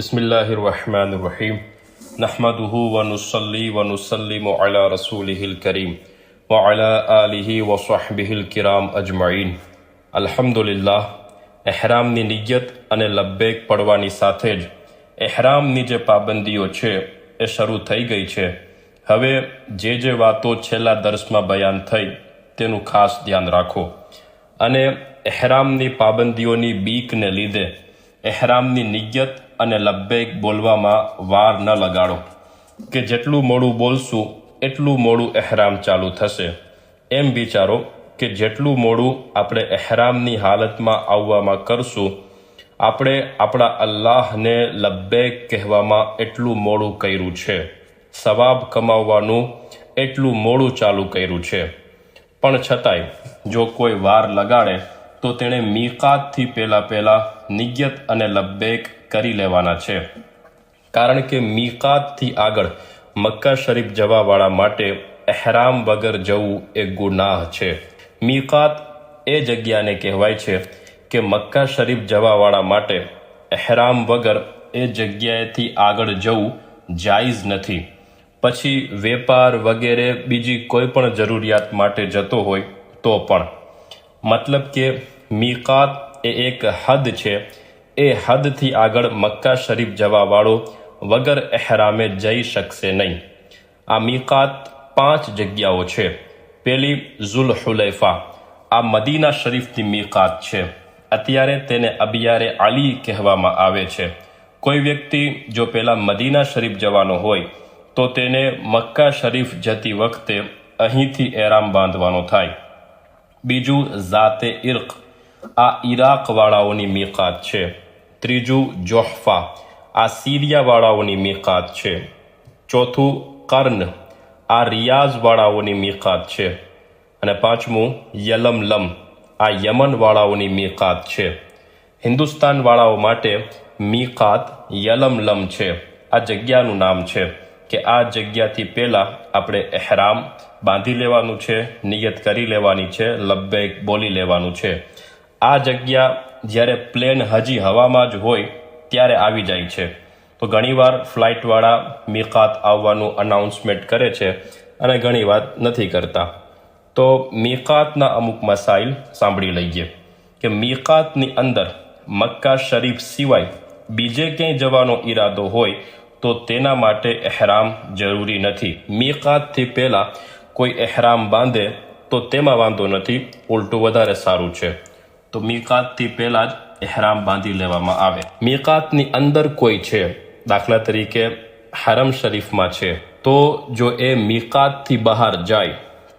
বিসমিল্লাহ রহমান রহিম নাহমাদুহু ওয়ানুসল্লি ওয়ানুসল্লিম আলা রসুলহিল করিম ও আলা আলিহি ওসহবিহিল কিরাম અજમાઈન અલ્હમ્દુલિલ્લાહ એહરામની નિયત અને લબ્બેક પડવાની સાથે જ એહરામની જે પાબંદીઓ છે એ શરૂ થઈ ગઈ છે હવે જે જે વાતો છેલ્લા દર્શમાં બયાન થઈ તેનું ખાસ ધ્યાન રાખો અને એહરામની પાબંદીઓની બીકને લીધે એહરામની નિયત અને લબ્બેક બોલવામાં વાર ન લગાડો. કે જેટલું મોડું બોલશું, એટલું મોડું એહરામ ચાલુ થશે. એમ વિચારો કે જેટલું મોડું આપણે એહરામની હાલતમાં આવવામાં કરશું, આપણે આપણા અલ્લાહને લબ્બેક કહેવામાં એટલું મોડું કર્યું છે. સવાબ કમાવવાનું એટલું મોડું ચાલુ કર્યું છે. પણ છતાંય, જો કોઈ વાર લગાડે, તો તેણે મીકાતથી પહેલાં પહેલાં નિયત અને લબ્બેક કરી લેવાના છે. કારણ કે મીકાતથી આગળ મક્કા શરીફ જવાવાળા માટે એહરામ વગર જવું એ ગુનાહ છે. મીકાત એ જગ્યાને કહેવાય છે કે મક્કા શરીફ જવાવાળા માટે એહરામ વગર એ જગ્યાએથી આગળ જવું જાયઝ નથી. પછી વેપાર વગેરે બીજી કોઈ પણ જરૂરિયાત માટે જતો હોય તો પણ. મતલબ કે મીકાત એ એક હદ છે. એ હદથી આગળ મક્કા શરીફ જવાવાળો વગર એહરામે જઈ શકશે નહીં. આ મીકાત પાંચ જગ્યાઓ છે. પેલી ઝુલ હુલૈફા આ મદીના શરીફની મીકાત છે. અત્યારે તેને અબિયારે આલી કહેવામાં આવે છે. કોઈ વ્યક્તિ જો પહેલાં મદીના શરીફ જવાનો હોય, તો તેને મક્કા શરીફ જતી વખતે અહીંથી એરામ બાંધવાનો થાય. બીજું ઝાતે ઇર્ક. આ ઈરાકવાળાઓની મિકાત છે. ત્રીજું, જોહફા. આ સિરિયાવાળાઓની મિકાત છે. ચોથું, કર્ન. આ રિયાઝવાળાઓની મિકાત છે. અને પાંચમું, યલમલમ. આ યમનવાળાઓની મિકાત છે. હિન્દુસ્તાનવાળાઓ માટે મિકાત યલમલમ છે. આ જગ્યાનું નામ છે કે આ જગ્યાથી પહેલાં આપણે એહરામ બાંધી લેવાનું છે, નિયત કરી લેવાની છે, લબ્બેક બોલી લેવાનું છે. આ જગ્યા જ્યારે પ્લેન હજી હવામાં જ હોય ત્યારે આવી જાય છે. તો ઘણીવાર ફ્લાઇટવાળા મીકાત આવવાનું અનાઉન્સમેન્ટ કરે છે અને ઘણીવાર નથી કરતા. તો મીકાતના અમુક મસાઇલ સાંભળી લઈએ. કે મીકાતની અંદર મક્કા શરીફ સિવાય બીજે ક્યાંય જવાનો ઈરાદો હોય તો તેના માટે એહરામ જરૂરી નથી. મીકાતથી પહેલાં કોઈ એહરામ બાંધે તો તેમાં વાંધો નથી. ઉલટું વધારે સારું છે. તો મીકાતથી પહેલાં જ એહરામ બાંધી લેવામાં આવે. મીકાતની અંદર કોઈ છે, દાખલા તરીકે હરમ શરીફમાં છે, તો જો એ મીકાતથી બહાર જાય,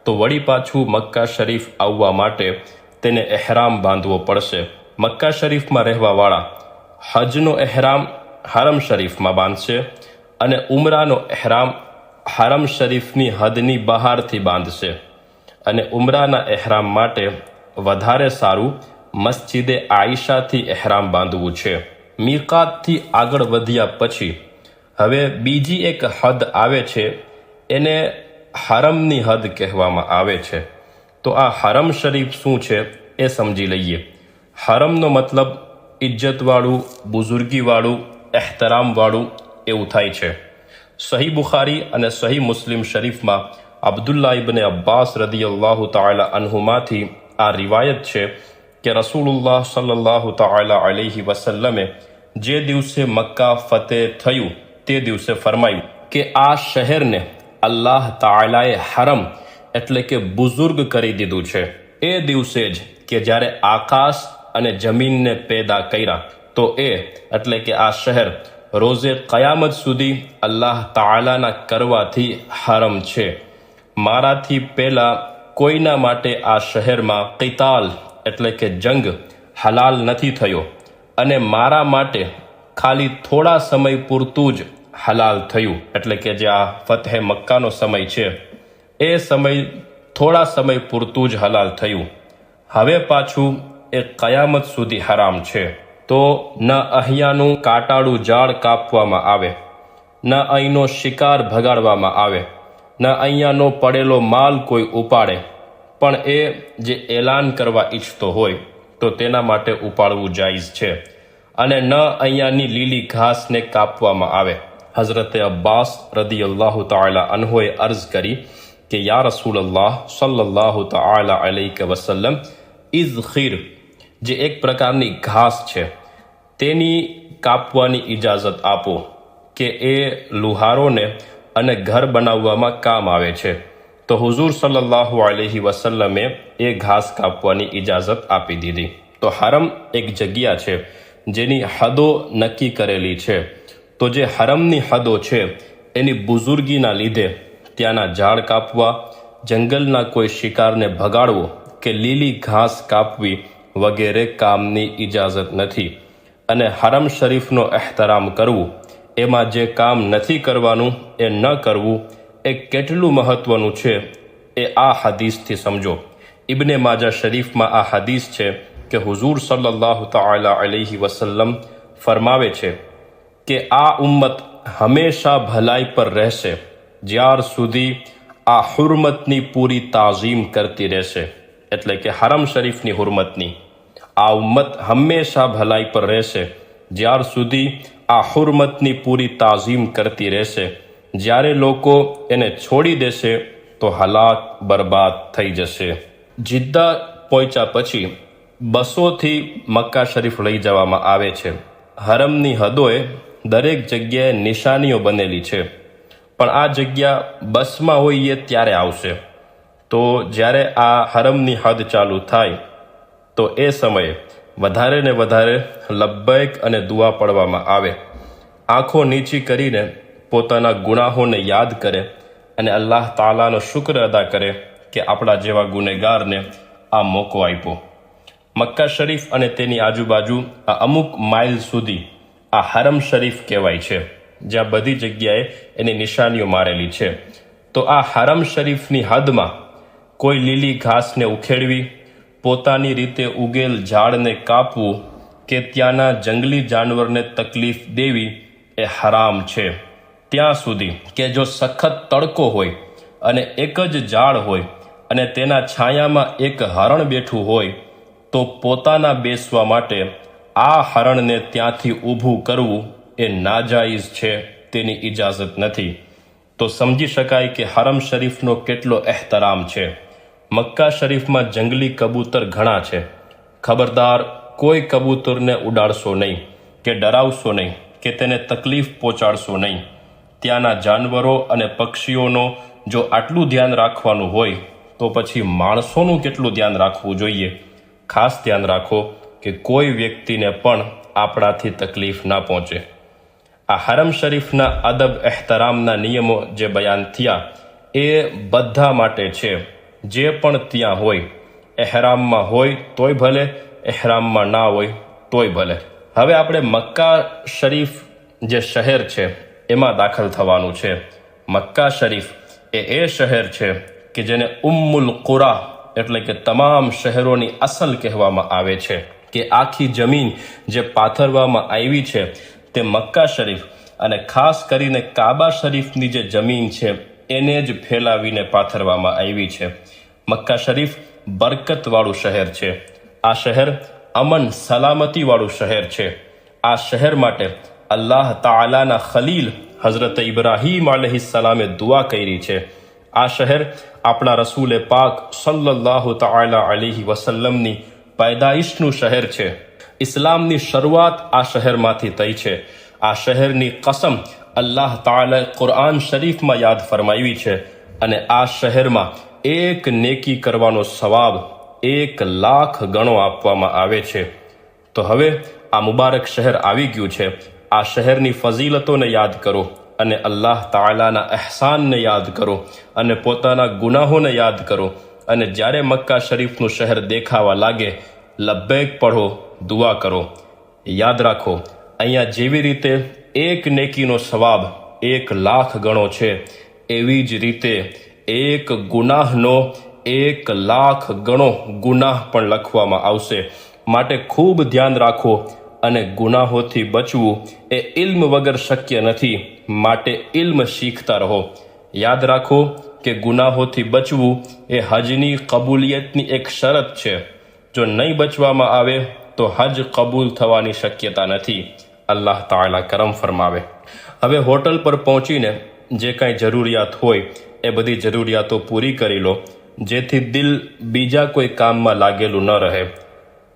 તો વળી પાછું મક્કા શરીફ આવવા માટે તેને એહરામ બાંધવો પડશે. મક્કા શરીફમાં રહેવાવાળા હજનો એહરામ હરમ શરીફમાં બાંધશે અને ઉમરાનો એહરામ હરમ શરીફની હદની બહારથી બાંધશે. અને ઉમરાના એહરામ માટે વધારે સારું મસ્જિદે આયશાથી એહરામ બાંધવું છે. મીકાતથી આગળ વધ્યા પછી હવે બીજી એક હદ આવે છે, એને હરમની હદ કહેવામાં આવે છે. તો આ હરમ શરીફ શું છે એ સમજી લઈએ. હરમનો મતલબ ઇજ્જતવાળું, બુઝુર્ગીવાળું, એહતરામવાળું એવું થાય છે. સહી બુખારી અને સહી મુસ્લિમ શરીફમાં અબ્દુલ્લા ઇબને અબ્બાસ રદિયલ્લાહુ તાલા અનહુમાંથી આ રિવાયત છે કે રસૂલુલ્લાહ સલ્લલ્લાહુ તાલા અલહી વસલ્લમે જે દિવસે મક્કા, ફતેહ થયું, તે દિવસે ફરમાયું કે આ શહેરને અલ્લાહ તાલાએ હરમ એટલે કે બુઝુર્ગ કરી દીધું છે. એ દિવસે જ કે જ્યારે આકાશ અને જમીનને પેદા કર્યા, તો એ એટલે કે આ શહેર રોઝે કયામત સુધી અલ્લાહ તાલાના કરવાથી હરમ છે. મારાથી પહેલાં કોઈના માટે આ શહેરમાં કિતાલ એટલે કે જંગ હલાલ નથી થયો અને મારા માટે ખાલી થોડા સમય પૂરતું જ હલાલ થયું. એટલે કે જે આ ફતહે મક્કાનો સમય છે, એ સમય થોડા સમય પૂરતું જ હલાલ થયું. હવે પાછું એ કયામત સુધી હરામ છે. તો ન અહીંયાનું કાટાળું ઝાડ કાપવામાં આવે, ન અહીંનો શિકાર ભગાડવામાં આવે, ન અહીંયાનો પડેલો માલ કોઈ ઉપાડે પણ એ જે એલાન કરવા ઈચ્છતો હોય તો તેના માટે ઉપાડવું જાયઝ છે. અને ન અહીંયાની લીલી ઘાસને કાપવામાં આવે. હઝરતે અબ્બાસ રદી અલ્લાહ તાલા અનહોએ અર્ઝ કરી કે, યા રસૂલ અલ્લાહ સલ્લાહ તાલા અલૈક વસલ્લમ, ઇઝ ખીર, જે એક પ્રકારની ઘાસ છે, તેની કાપવાની ઇજાજત આપો કે એ લુહારોને અને ઘર બનાવવામાં કામ આવે છે. તો હુઝુર સલ્લાહુ અલૈહિ વસલ્લમે એ ઘાસ કાપવાની ઇજાજત આપી દીધી. તો હરમ એક જગ્યા છે જેની હદો નક્કી કરેલી છે. તો જે હરમની હદો છે, એની બુઝુર્ગીના લીધે ત્યાંના ઝાડ કાપવા, જંગલના કોઈ શિકારને ભગાડવો કે લીલી ઘાસ કાપવી વગેરે કામની ઇજાજત નથી. અને હરમ શરીફનો એહતરામ કરવું, એમાં જે કામ નથી કરવાનું, એ ન કરવું એ કેટલું મહત્વનું છે એ આ હદીસથી સમજો. ઇબને માજા શરીફમાં આ હદીસ છે કે હુઝૂર સલ્લલ્લાહુ તાલા અલૈહિ વસલ્લમ ફરમાવે છે કે આ ઉમ્મત હંમેશા ભલાઈ પર રહેશે, જ્યાર સુધી આ હુરમતની પૂરી તાઝીમ કરતી રહેશે, એટલે કે હરમ શરીફની હુરમતની. આ ઉમ્મત હંમેશા ભલાઈ પર રહેશે, જ્યાર સુધી આ હુરમતની પૂરી તાઝીમ કરતી રહેશે જ્યારે લોકો એને છોડી દેશે, તો હાલાક બરબાદ થઈ જશે. જિદ્દા પહોંચ્યા પછી બસોથી મક્કા શરીફ લઈ જવામાં આવે છે. હરમની હદોએ દરેક જગ્યાએ નિશાનીઓ બનેલી છે. પણ આ જગ્યા બસમાં હોઈએ ત્યારે આવશે. તો જ્યારે આ હરમની હદ ચાલુ થાય, તો એ સમયે વધારે ને વધારે લબ્બૈક અને દુઆ પડવામાં આવે. આંખો નીચી કરીને પોતાના ગુનાહોને યાદ કરે અને અલ્લાહ તાલાનો શુક્ર અદા કરે કે આપણા જેવા ગુનેગારને આ મોકો આપ્યો. મક્કા શરીફ અને તેની આજુબાજુ આ અમુક માઇલ સુધી આ હરમ શરીફ કહેવાય છે, જ્યાં બધી જગ્યાએ એની નિશાનીઓ મારેલી છે. તો આ હરમ શરીફની હદમાં કોઈ લીલી ઘાસને ઉખેડવી, પોતાની રીતે ઉગેલ ઝાડને કાપવું કે ત્યાંના જંગલી જાનવરને તકલીફ દેવી એ હરામ છે. ત્યાં સુધી કે જો સખત તડકો હોય અને એક જ ઝાડ હોય અને તેના છાયામાં એક હરણ બેઠું હોય, તો પોતાના બેસવા માટે આ હરણને ત્યાંથી ઊભું કરવું એ નાજાઈઝ છે, તેની ઇજાજત નથી. તો સમજી શકાય કે હરમ શરીફનો કેટલો એહતરામ છે. મક્કા શરીફમાં જંગલી કબૂતર ઘણા છે. ખબરદાર, કોઈ કબૂતરને ઉડાડશો નહીં, કે ડરાવશો નહીં, કે તેને તકલીફ પહોંચાડશો નહીં. ત્યાંના જાનવરો અને પક્ષીઓનો જો આટલું ધ્યાન રાખવાનું હોય, તો પછી માણસોનું કેટલું ધ્યાન રાખવું જોઈએ? ખાસ ધ્યાન રાખો કે કોઈ વ્યક્તિને પણ આપણાથી તકલીફ ના પહોંચે. આ હરમ શરીફના અદબ એહતરામના નિયમો જે બયાન થયા, એ બધા માટે છે. જે પણ ત્યાં હોય, એહરામમાં હોય, તોય ભલે, એહરામમાં ના હોય, તોય ભલે. હવે આપણે મક્કા શરીફ જે શહેર છે એમાં દાખલ થવાનું છે. મક્કા શરીફ એ એ શહેર છે કે જેને ઉમ્મુલ કુરા એટલે કે તમામ શહેરોની અસલ કહેવામાં આવે છે. કે આખી જમીન જે પાથરવામાં આવી છે તે મક્કા શરીફ અને ખાસ કરીને કાબા શરીફની જે જમીન છે એને જ ફેલાવીને પાથરવામાં આવી છે. મક્કા શરીફ બરકતવાળું શહેર છે. આ શહેર અમન સલામતીવાળું શહેર છે. આ શહેર માટે અલ્લાહ તાલાના ખલીલ હઝરત ઇબ્રાહીમ સલામે દુઆ કરી છે. આ શહેર આપણા રસૂલે પાક સલ્લલ્લાહુ તાલા અલીહી વસલ્લમની પેદાઇશનું શહેર છે. ઇસ્લામની શરૂઆત આ શહેરમાંથી થઈ છે. આ શહેરની કસમ અલ્લાહ તાલા કુરઆન શરીફમાં યાદ ફરમાવી છે અને આ શહેરમાં એક નેકી કરવાનો સવાબ એક લાખ ગણો આપવામાં આવે છે. તો હવે આ મુબારક શહેર આવી ગયું છે. આ શહેરની ફઝીલતોને યાદ કરો અને અલ્લાહ તાલાના અહેસાનને યાદ કરો અને પોતાના ગુનાહોને યાદ કરો. અને જ્યારે મક્કા શરીફનું શહેર દેખાવા લાગે, લબ્બેક પઢો, દુઆ કરો. યાદ રાખો, અહીંયા જેવી રીતે એક નેકીનો સવાબ એક લાખ ગણો છે, એવી જ રીતે એક ગુનાહનો એક લાખ ગણો ગુનાહ પણ લખવામાં આવશે. માટે ખૂબ ધ્યાન રાખો અને ગુનાહોથી બચવું એ ઇલ્મ વગર શક્ય નથી. માટે ઇલ્મ શીખતા રહો. યાદ રાખો કે ગુનાહોથી બચવું એ હજની કબૂલિયતની એક શરત છે. જો નહીં બચવામાં આવે તો હજ કબૂલ થવાની શક્યતા નથી. અલ્લાહ તાલા કરમ ફરમાવે. હવે હોટલ પર પહોંચીને જે કાંઈ જરૂરિયાત હોય એ બધી જરૂરિયાતો પૂરી કરી લો, જેથી દિલ બીજા કોઈ કામમાં લાગેલું ન રહે.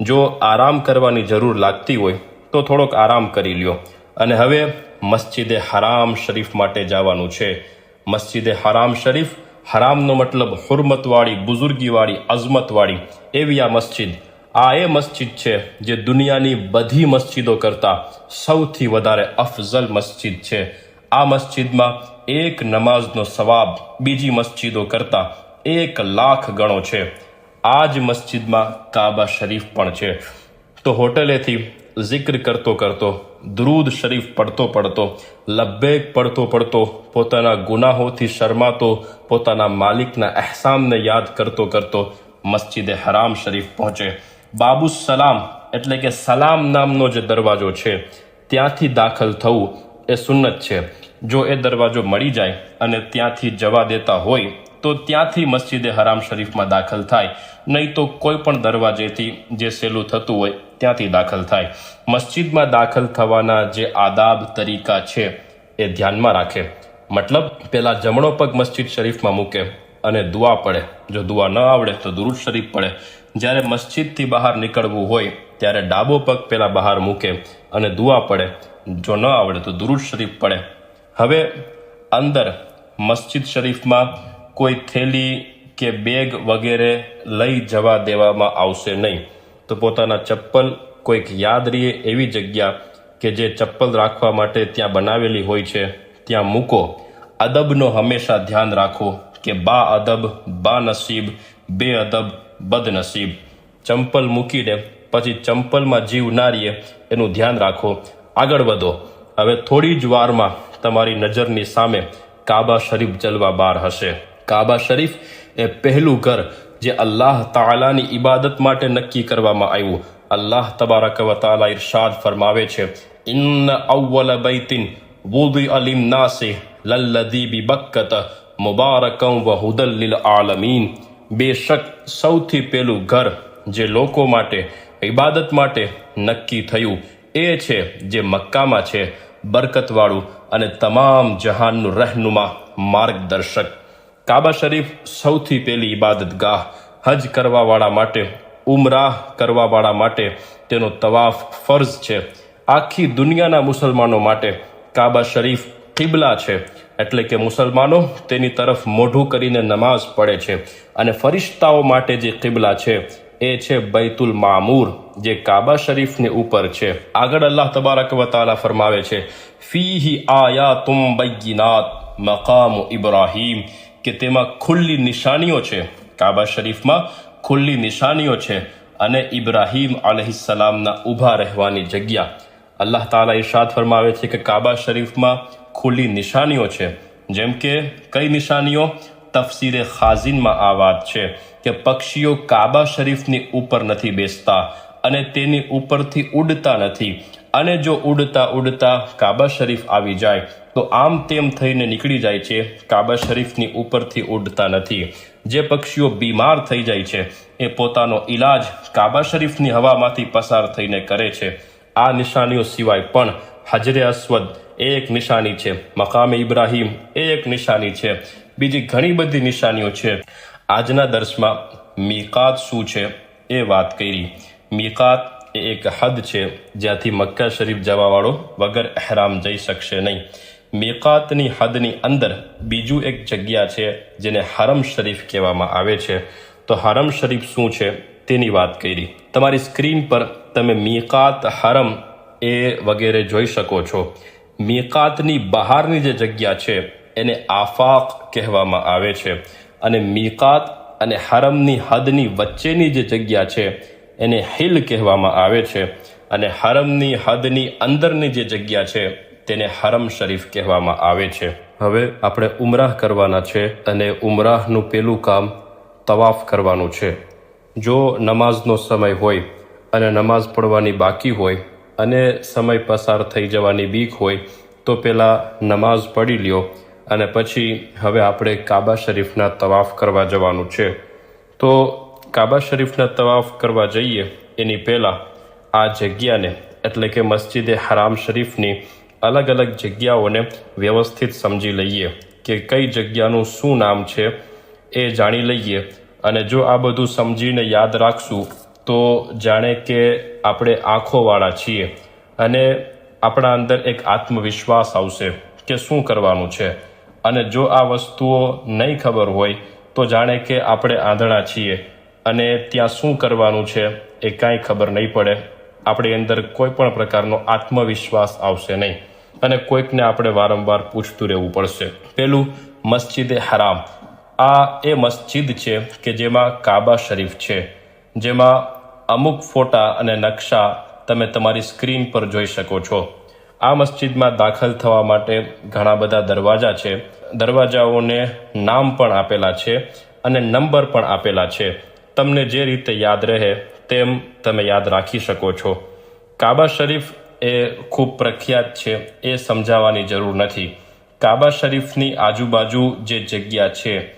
જો આરામ કરવાની જરૂર લાગતી હોય, તો થોડોક આરામ કરી લ્યો. અને હવે મસ્જિદે હરામ શરીફ માટે જવાનું છે. મસ્જિદે હરામ શરીફ, હરામનો મતલબ હુરમતવાળી, બુઝુર્ગીવાળી, અઝમતવાળી એવી આ મસ્જિદ. આ એ મસ્જિદ છે જે દુનિયાની બધી મસ્જિદો કરતાં સૌથી વધારે અફઝલ મસ્જિદ છે. આ મસ્જિદમાં એક નમાઝનો સવાબ બીજી મસ્જિદો કરતાં એક લાખ ગણો છે. આ જ મસ્જિદમાં કાબા શરીફ પણ છે. તો હોટલેથી જિક્ર કરતો કરતો, દરૂદ શરીફ પડતો પડતો, લબ્બેક પડતો પડતો, પોતાના ગુનાહોથી શરમાતો, પોતાના માલિકના અહેસામને યાદ કરતો કરતો મસ્જિદે હરામ શરીફ પહોંચે. બાબુ સલામ એટલે કે સલામ નામનો જે દરવાજો છે, ત્યાંથી દાખલ થવું એ સુન્નત છે. જો એ દરવાજો મળી જાય અને ત્યાંથી જવા દેતા હોય તો ત્યાંથી મસ્જિદે હરામ શરીફમાં દાખલ થાય. નહીં તો કોઈ પણ દરવાજેથી જે સહેલું થતું હોય ત્યાંથી દાખલ થાય. મસ્જિદમાં દાખલ થવાના જે આદાબ તરીકા છે એ ધ્યાનમાં રાખે. મતલબ પેલા જમણો પગ મસ્જિદ શરીફમાં મૂકે અને દુઆ પડે. જો દુઆ ન આવડે તો દુરુદ શરીફ પડે. જ્યારે મસ્જિદથી બહાર નીકળવું હોય ત્યારે ડાબો પગ પહેલાં બહાર મૂકે અને દુઆ પડે. જો ન આવડે તો દુરુદ શરીફ પડે. હવે, અંદર મસ્જિદ શરીફમાં કોઈ થેલી કે બેગ વગેરે લઈ જવા દેવામાં આવશે નહીં. તો પોતાના ચપ્પલ કોઈક યાદ રહીએ એવી જગ્યા કે જે ચપ્પલ રાખવા માટે ત્યાં બનાવેલી હોય છે, ત્યાં મૂકો. અદબનો હંમેશા ધ્યાન રાખો કે બા અદબ, બા નસીબ, બે અદબ બદનસીબ ચંપલ મૂકીને પછી ચંપલમાં જીવ ના રહીએ એનું ધ્યાન રાખો. આગળ વધો. હવે થોડી જ વારમાં તમારી નજરની સામે કાબા શરીફ જલવા બાર હશે. કાબા શરીફ એ પહેલું ઘર જે અલ્લાહ તાલાની ઇબાદત માટે નક્કી કરવામાં આવ્યું. અલ્લાહ તબારક વતાલા ઇરશાદ ફરમાવે છે, ઇન્ન અવ્વલ બૈતિન વુદી અલિમ નાસે લલ્લદી બી બક્કત મુબારકમ વ હુદલ લીલ આલમીન. બેશક સૌથી પહેલું ઘર જે લોકો માટે, ઇબાદત માટે નક્કી થયું એ છે જે મક્કામાં છે, બરકતવાળું અને તમામ જહાનનું રહેનુમા માર્ગદર્શક. કાબા શરીફ સૌથી પહેલી ઇબાદત ગાહ હજ કરવાવાળા માટે, ઉમરાહ કરવાવાળા માટે તેનો તવાફ ફર્ઝ છે. આખી દુનિયાના મુસલમાનો માટે કાબા શરીફ કિબલા છે. એટલે કે મુસલમાનો તેની તરફ મોઢું કરીને નમાઝ પડે છે અને ફરિશ્તાઓ માટે જે કિબલા છે, એ છે બૈતુલ મામૂર, જે કાબા શરીફની ઉપર છે. આગળ અલ્લાહ તબારક વતાલા ફરમાવે છે, ફીહી આયાતુમ બૈયિનાત મકામ ઇબ્રાહીમ. કે તેમાં ખુલ્લી નિશાનીઓ છે. કાબા શરીફમાં ખુલ્લી નિશાનીઓ છે અને ઇબ્રાહીમ આલહિસલામના ઊભા રહેવાની જગ્યા. અલ્લાહ તાલા ઇરશાદ ફરમાવે છે કે કાબા શરીફમાં ખુલ્લી નિશાનીઓ છે. જેમ કે, કઈ નિશાનીઓ? તફસીરે ખાઝિનમાં આ વાત છે કે પક્ષીઓ કાબા શરીફની ઉપર નથી બેસતા અને તેની ઉપરથી ઉડતા નથી. અને જો ઉડતા ઉડતા કાબા શરીફ આવી જાય, તો આમ તેમ થઈને નીકળી જાય છે, કાબા શરીફની ઉપરથી ઉડતા નથી. જે પક્ષીઓ બીમાર થઈ જાય છે, એ પોતાનો ઈલાજ કાબા શરીફની હવામાંથી પસાર થઈને કરે છે. આ નિશાનીઓ સિવાય પણ હજરે અસ્વદ એ એક નિશાની છે, મકામે ઇબ્રાહીમ એ એક નિશાની છે. બીજી ઘણી બધી નિશાનીઓ છે. આજના દર્શમાં મીકાત શું છે એ વાત કરી. મીકાત એ એક હદ છે જ્યાંથી મક્કા શરીફ જવાવાળો વગર અહેરામ જઈ શકશે નહીં. મિકાતની હદની અંદર બીજું એક જગ્યા છે જેને હરમ શરીફ કહેવામાં આવે છે. તો હરમ શરીફ શું છે તેની વાત કરી. તમારી સ્ક્રીન પર તમે મિકાત, હરમ એ વગેરે જોઈ શકો છો. મિકાતની બહારની જે જગ્યા છે એને આફાક કહેવામાં આવે છે. અને મિકાત અને હરમની હદની વચ્ચેની જે જગ્યા છે એને હિલ કહેવામાં આવે છે અને હરમની હદની અંદરની જે જગ્યા છે તેને હરમ શરીફ કહેવામાં આવે છે. હવે આપણે ઉમરાહ કરવાના છે અને ઉમરાહનું પેલું કામ તવાફ કરવાનું છે. જો નમાઝનો સમય હોય અને નમાઝ પડવાની બાકી હોય અને સમય પસાર થઈ જવાની બીક હોય, તો પહેલાં નમાઝ પડી લ્યો અને પછી હવે આપણે કાબા શરીફના તવાફ કરવા જવાનું છે. તો કાબા શરીફના તવાફ કરવા જઈએ, એની પહેલાં આ જગ્યાને, એટલે કે મસ્જિદે હરામ શરીફની અલગ અલગ જગ્યાઓને વ્યવસ્થિત સમજી લઈએ કે કઈ જગ્યાનું શું નામ છે એ જાણી લઈએ. અને જો આ બધું સમજીને યાદ રાખશું, તો જાણે કે આપણે આંખોવાળા છીએ અને આપણા અંદર એક આત્મવિશ્વાસ આવશે કે શું કરવાનું છે. અને જો આ વસ્તુઓ નહીં ખબર હોય, તો જાણે કે આપણે આંધળા છીએ. અને ત્યાં શું કરવાનું છે એ કાંઈ ખબર નહીં પડે. આપણી અંદર કોઈ પણ પ્રકારનો આત્મવિશ્વાસ આવશે નહીં. અને કોઈકને આપણે વારંવાર પૂછતું રહેવું પડશે. પેલું મસ્જિદે હરામ. આ એ મસ્જિદ છે કે જેમાં કાબા શરીફ છે. જેમાં અમુક ફોટા અને નકશા તમે તમારી સ્ક્રીન પર જોઈ શકો છો. આ મસ્જિદમાં દાખલ થવા માટે ઘણા બધા દરવાજા છે. દરવાજાઓને નામ પણ આપેલા છે અને નંબર પણ આપેલા છે. તમને જે રીતે યાદ રહે તેમ તમે યાદ રાખી શકો છો. કાબા શરીફ એ ખૂબ પ્રખ્યાત છે, એ સમજાવવાની જરૂર નથી. કાબા શરીફની આજુબાજુ જે જગ્યા છે,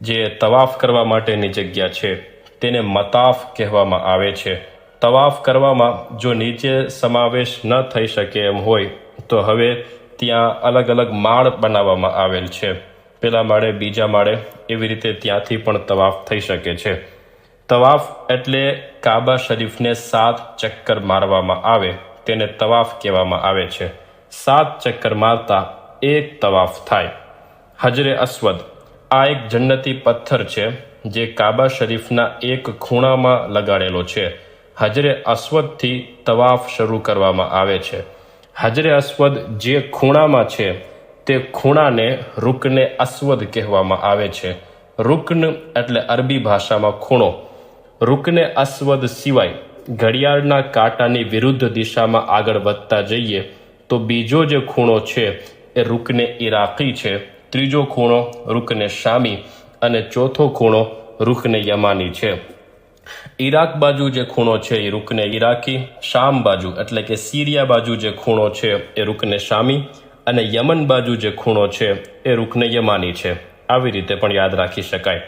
જે તવાફ કરવા માટેની જગ્યા છે, તેને મતાફ કહેવામાં આવે છે. તવાફ કરવામાં જો નીચે સમાવેશ ન થઈ શકે એમ હોય, તો હવે ત્યાં અલગ અલગ માળ બનાવવામાં આવેલ છે. પેલા માળે બીજા માળે એવી રીતે ત્યાંથી પણ તવાફ થઈ શકે છે. તવાફ એટલે કાબા શરીફને સાત ચક્કર મારવામાં આવે, તેને તવાફ કહેવામાં આવે છે. સાત ચક્કર મારતા એક તવાફ થાય. હજરે અસ્વદ, આ એક જન્નતી પથ્થર છે જે કાબા શરીફના એક ખૂણામાં લગાડેલો છે. હજરે અસ્વદથી તવાફ શરૂ કરવામાં આવે છે. હજરે અસ્વદ જે ખૂણામાં છે, તે ખૂણાને રૂકને અસ્વદ કહેવામાં આવે છે. રૂકન એટલે અરબી ભાષામાં ખૂણો. રૂકને અસ્વદ સિવાય ઘડિયાળના કાંટાની વિરુદ્ધ દિશામાં આગળ વધતા જઈએ, તો બીજો જે ખૂણો છે એ રૂકને ઈરાકી છે. ત્રીજો ખૂણો રૂકને શામી અને ચોથો ખૂણો રૂકને યમાની છે. ઈરાક બાજુ જે ખૂણો છે એ રૂકને ઈરાકી શામ બાજુ એટલે કે સિરિયા બાજુ જે ખૂણો છે એ રૂકને શામી અને યમન બાજુ જે ખૂણો છે એ રૂકને યમાની છે. આવી રીતે પણ યાદ રાખી શકાય.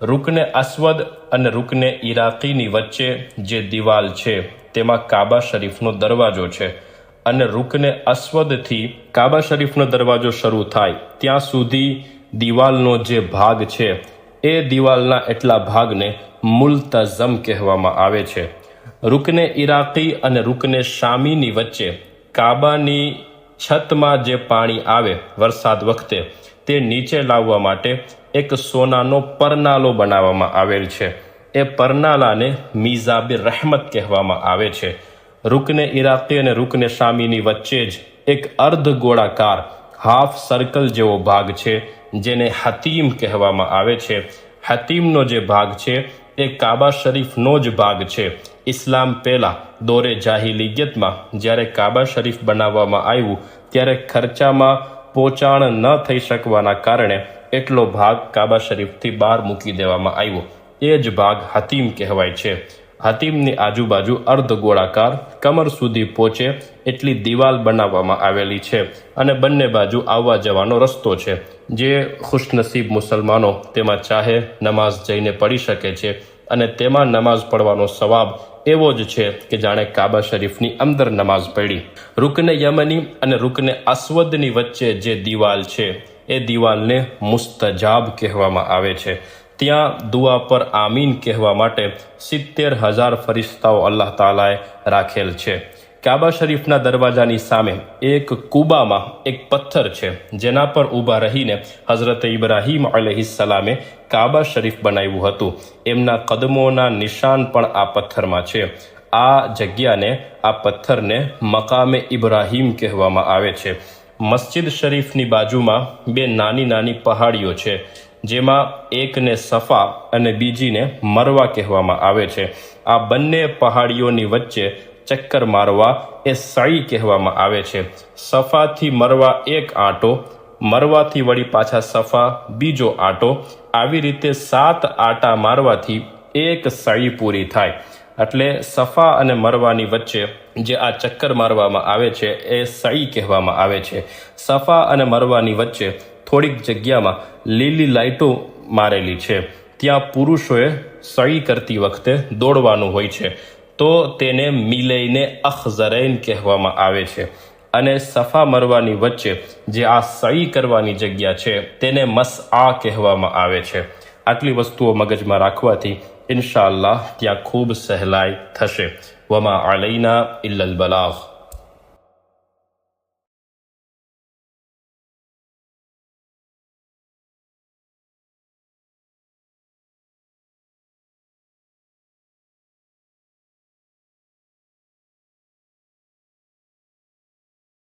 રૂકને અસ્વદ અને રૂકને ઈરાકીની વચ્ચે જે દિવાલ છે, તેમાં કાબા શરીફનો દરવાજો છે અને રૂકને અસ્વદથી કાબા શરીફનો દરવાજો શરૂ થાય. ત્યાં સુધી દિવાલનો જે ભાગ છે, એ દિવાલના એટલા ભાગને મુલતઝમ કહેવામાં આવે છે. રૂકને ઇરાકી અને રૂકને શામીની વચ્ચે કાબાની છતમાં જે પાણી આવે વરસાદ વખતે, તે નીચે લાવવા માટે એક સોનાનો પરનાલો બનાવવામાં આવેલ છે. એ પરનાલાને મિઝાબે રહેમત કહેવામાં આવે છે. રૂકને ઇરાકી અને રૂકને શામીની વચ્ચે જ એક અર્ધ ગોળાકાર હાફ સર્કલ જેવો ભાગ છે, જેને હતીમ કહેવામાં આવે છે. હતીમનો જે ભાગ છે, એ કાબા શરીફનો જ ભાગ છે. ઇસ્લામ પહેલાં દોરે જાહિલિયતમાં જ્યારે કાબા શરીફ બનાવવામાં આવ્યું, ત્યારે ખર્ચામાં પોચાણ ન થઈ શકવાના કારણે એટલો ભાગ કાબા શરીફથી બહાર મૂકી દેવામાં આવ્યો. એ જ ભાગ હતીમ કહેવાય છે. હતીમની આજુબાજુ અર્ધ ગોળાકાર કમર સુધી પહોંચે એટલી દિવાલ બનાવવામાં આવેલી છે અને બંને બાજુ આવવા જવાનો રસ્તો છે. જે ખુશનસીબ મુસલમાનો તેમાં ચાહે નમાઝ જઈને પડી શકે છે અને તેમાં નમાઝ પડવાનો સવાબ એવો જ છે કે જાણે કાબા શરીફની અંદર નમાઝ પડી. રૂકને યમની અને રૂકને અસ્વદની વચ્ચે જે દિવાલ છે, એ દિવાલને મુસ્તજાબ કહેવામાં આવે છે. ત્યાં દુઆ પર આમીન કહેવા માટે સિત્તેર હજાર ફરિશ્તાઓ અલ્લાહ તાલાએ રાખેલ છે. કાબા શરીફના દરવાજાની સામે એક કુબામાં એક પથ્થર છે, જેના પર ઊભા રહીને હઝરત ઇબ્રાહીમ અલહિસલામે કાબા શરીફ બનાવ્યું હતું. એમના કદમોના નિશાન પણ આ પથ્થરમાં છે. આ જગ્યાને, આ પથ્થરને મકામે ઇબ્રાહીમ કહેવામાં આવે છે. મસ્જિદ શરીફની બાજુમાં બે નાની નાની પહાડીઓ છે, જેમાં એકને સફા અને બીજીને મરવા કહેવામાં આવે છે. આ બંને પહાડીઓની વચ્ચે ચક્કર મારવા એ સાઈ કહેવામાં આવે છે. સફાથી મરવા એક આંટો, મરવાથી વળી પાછા સફા બીજો આંટો. આવી રીતે સાત આટા મારવાથી એક સાઈ પૂરી થાય. એટલે સફા અને મરવાની વચ્ચે જે આ ચક્કર મારવામાં આવે છે એ સઈ કહેવામાં આવે છે. સફા અને મરવાની વચ્ચે થોડીક જગ્યામાં લીલી લાઇટો મારેલી છે. ત્યાં પુરુષોએ સળી કરતી વખતે દોડવાનું હોય છે. તો તેને મિલઈને અખઝરૈન કહેવામાં આવે છે. અને સફા મરવાની વચ્ચે જે આ સહી કરવાની જગ્યા છે, તેને મસ આ કહેવામાં આવે છે. આટલી વસ્તુઓ મગજમાં રાખવાથી ઇન્શાલ્લાહ ત્યાં ખૂબ સહેલાઈ થશે. વમા આલૈના ઇલ્લલ બલાગ.